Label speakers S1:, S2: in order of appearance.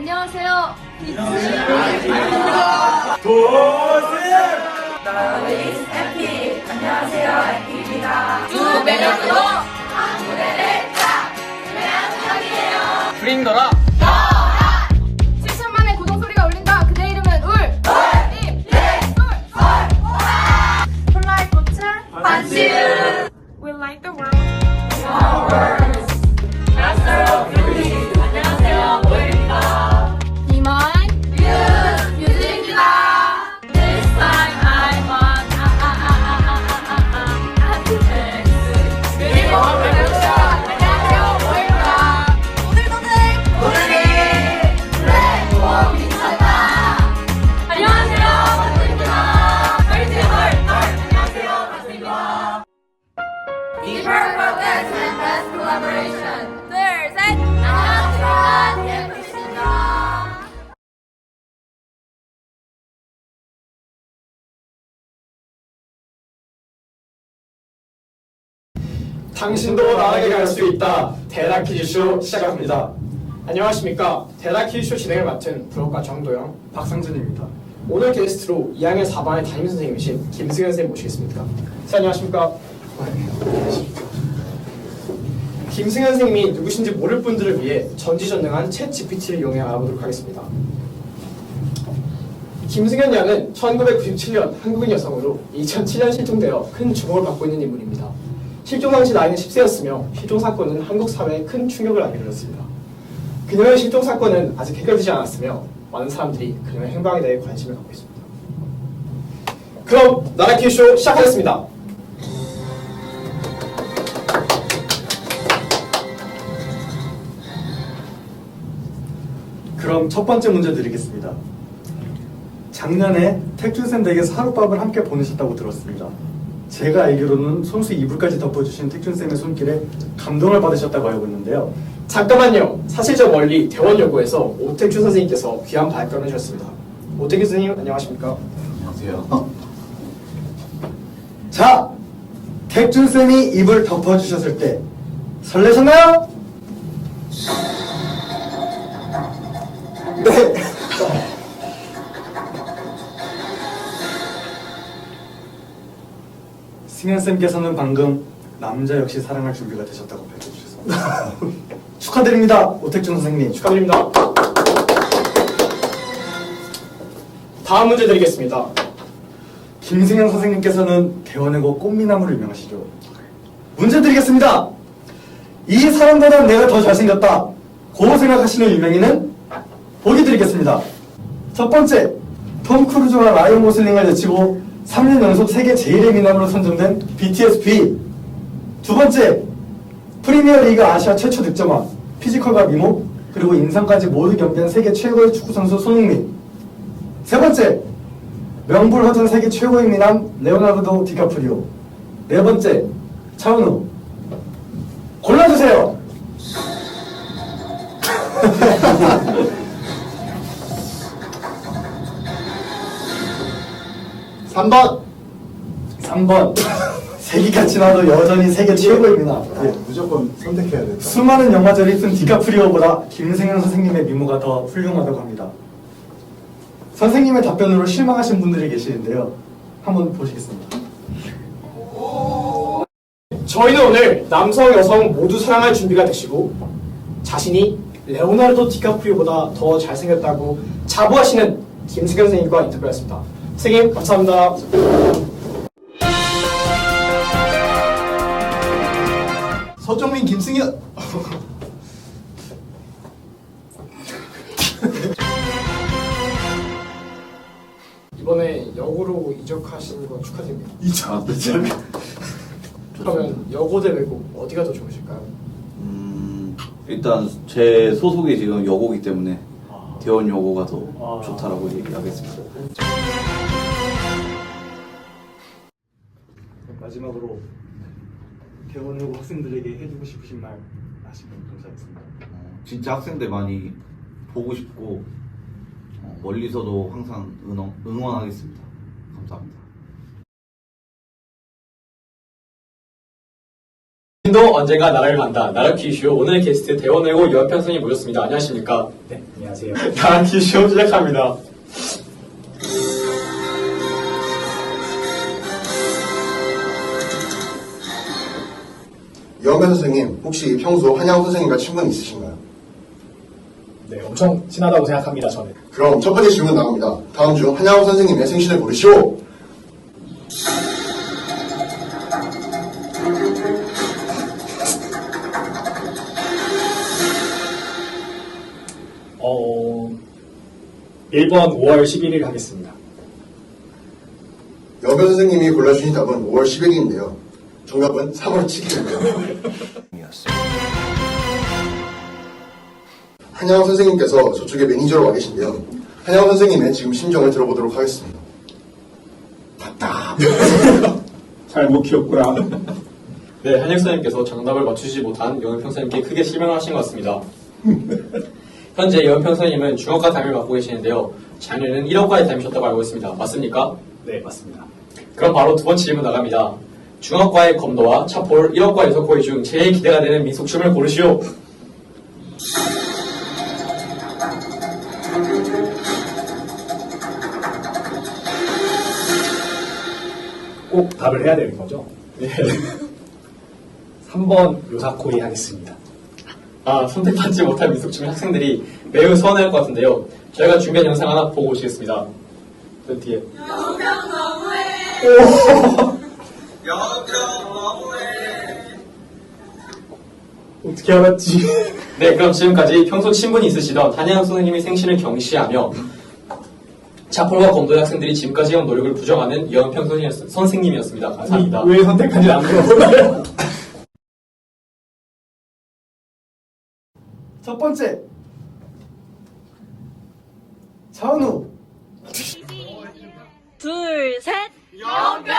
S1: 안녕하세요. 두
S2: 당신도 나에게 갈 수 있다. 대라 퀴즈쇼 시작합니다. 안녕하십니까. 대라 퀴즈쇼 진행을 맡은 부록과 정도영, 박상준입니다. 오늘 게스트로 2학년 4반의 담임 선생님이신 김승현 선생님 모시겠습니다. 네, 안녕하십니까. 김승현 선생님이 누구신지 모를 분들을 위해 전지전능한 챗 GPT를 이용해 알아보도록 하겠습니다. 김승현 양은 1997년 한국인 여성으로 2007년 실종되어 큰 주목을 받고 있는 인물입니다. 실종 당시 나이는 10세였으며 실종 사건은 한국 사회에 큰 충격을 안겨줬습니다. 그녀의 실종 사건은 아직 해결되지 않았으며 많은 사람들이 그녀의 행방에 대해 관심을 갖고 있습니다. 그럼 나라 퀴즈쇼 시작하겠습니다.
S3: 그럼 첫 번째 문제 드리겠습니다. 작년에 택준쌤 댁에서 하룻밤을 함께 보내셨다고 들었습니다. 제가 알기로는 손수 이불까지 덮어주신 택준쌤의 손길에 감동을 받으셨다고 알고 있는데요.
S2: 잠깐만요. 사실 저 멀리 대원 여고에서 오택준 선생님께서 귀한 발걸음을 하셨습니다. 오택준 선생님 안녕하십니까?
S3: 자, 택준쌤이 이불 덮어주셨을 때 설레셨나요? 네. 승현 쌤께서는 방금 남자 역시 사랑할 준비가 되셨다고 밝혀주셨습니다. 축하드립니다, 오택준 선생님.
S2: 축하드립니다. 다음 문제 드리겠습니다.
S3: 김승현 선생님께서는 대원외고 꽃미남으로 유명하시죠. 문제 드리겠습니다. 이 사람보다 내가 더 잘생겼다. 고 생각하시는 유명인은 보기 드리겠습니다. 첫 번째, 톰 크루즈와 라이언 고슬링을 제치고 3년 연속 세계 제일의 미남으로 선정된 BTS B. 두 번째, 프리미어 리그 아시아 최초 득점왕, 피지컬과 미모, 그리고 인상까지 모두 겸비한 세계 최고의 축구 선수 손흥민. 세 번째, 명불허전 세계 최고의 미남 레오나르도 디카프리오. 네 번째, 차은우. 골라주세요.
S2: 3번
S3: 3번. 세기같이 나도 여전히 세계 미남. 네.
S4: 무조건 선택해야 된다.
S3: 수많은 영화제를 쓴 디카프리오보다 김승현 선생님의 미모가 더 훌륭하다고 합니다. 선생님의 답변으로 실망하신 분들이 계시는데요. 한번 보시겠습니다.
S2: 저희는 오늘 남성, 여성 모두 사랑할 준비가 되시고 자신이 레오나르도 디카프리오보다 더 잘생겼다고 자부하시는 김승현 선생님과 인터뷰했습니다. 선생님 감사합니다.
S4: 서정민 김승현.
S2: 이번에 여고로 이적하신 거 축하드립니다.
S4: 이참
S2: 그러면 여고 대 외고 어디가 더 좋으실까요?
S5: 음, 일단 제 소속이 지금 여고기 때문에
S3: 아.
S5: 대원 여고가 더
S3: 아.
S5: 좋다라고 얘기하겠습니다.
S3: 마지막으로 대원외고 학생들에게 해주고 싶으신 말 하시면 감사하겠습니다.
S5: 어, 진짜 학생들 많이 보고 싶고 어, 멀리서도 항상 응원, 응원하겠습니다. 감사합니다.
S6: 도 언젠가 나라를 간다. 나라 퀴즈쇼 오늘의 게스트 대원외고 유한평 선생님 모셨습니다. 안녕하십니까?
S7: 네, 안녕하세요.
S6: 나라 퀴즈쇼 시작합니다.
S4: 여배 선생님, 혹시 평소 한양 선생님과 친분 있으신가요?
S7: 네, 엄청 친하다고 생각합니다, 저는.
S4: 그럼 첫 번째 질문 나갑니다. 다음 중 한양 선생님의 생신을 고르시오.
S7: 1번 5월 11일 하겠습니다.
S4: 여배 선생님이 골라주신 답은 5월 10일인데요. 정답은 3월 7일입니다. 한양 선생님께서 저쪽에 매니저로 와 계신데요. 한양 선생님의 지금 심정을 들어보도록 하겠습니다.
S7: 잘못 키웠구나.
S6: 네, 한혁 선생님께서 정답을 맞추지 못한 여은평 선생님께 크게 실망하신 것 같습니다. 현재 여은평 선생님은 중학과 담임을 맡고 계시는데요. 작년에는 1학과에 다니셨다고 알고 있습니다. 맞습니까?
S7: 네, 맞습니다.
S6: 그럼 바로 두 번째 질문 나갑니다. 중학과의 검도와 차폴, 1학과 여섯고이 중 제일 기대가 되는 민속춤을 고르시오.
S7: 꼭 답을 해야 되는 거죠?
S6: 네.
S7: 3번 요사코이 하겠습니다.
S6: 아, 선택받지 못한 민속춤 학생들이 매우 서운할 것 같은데요. 저희가 준비한 영상 하나 보고 오시겠습니다. 그 뒤에.
S7: 어떻게 알았지?
S6: 네, 그럼 지금까지 평소 친분이 있으시던 한양 선생님의 생신을 경시하며 차폴과 검도의 학생들이 지금까지 해온 노력을 부정하는 선생님이었- 선생님이었습니다. 감사합니다.
S7: 왜 선택한지 안 물어보나요?
S3: 첫 번째 차은우
S8: 둘, 셋. 영평!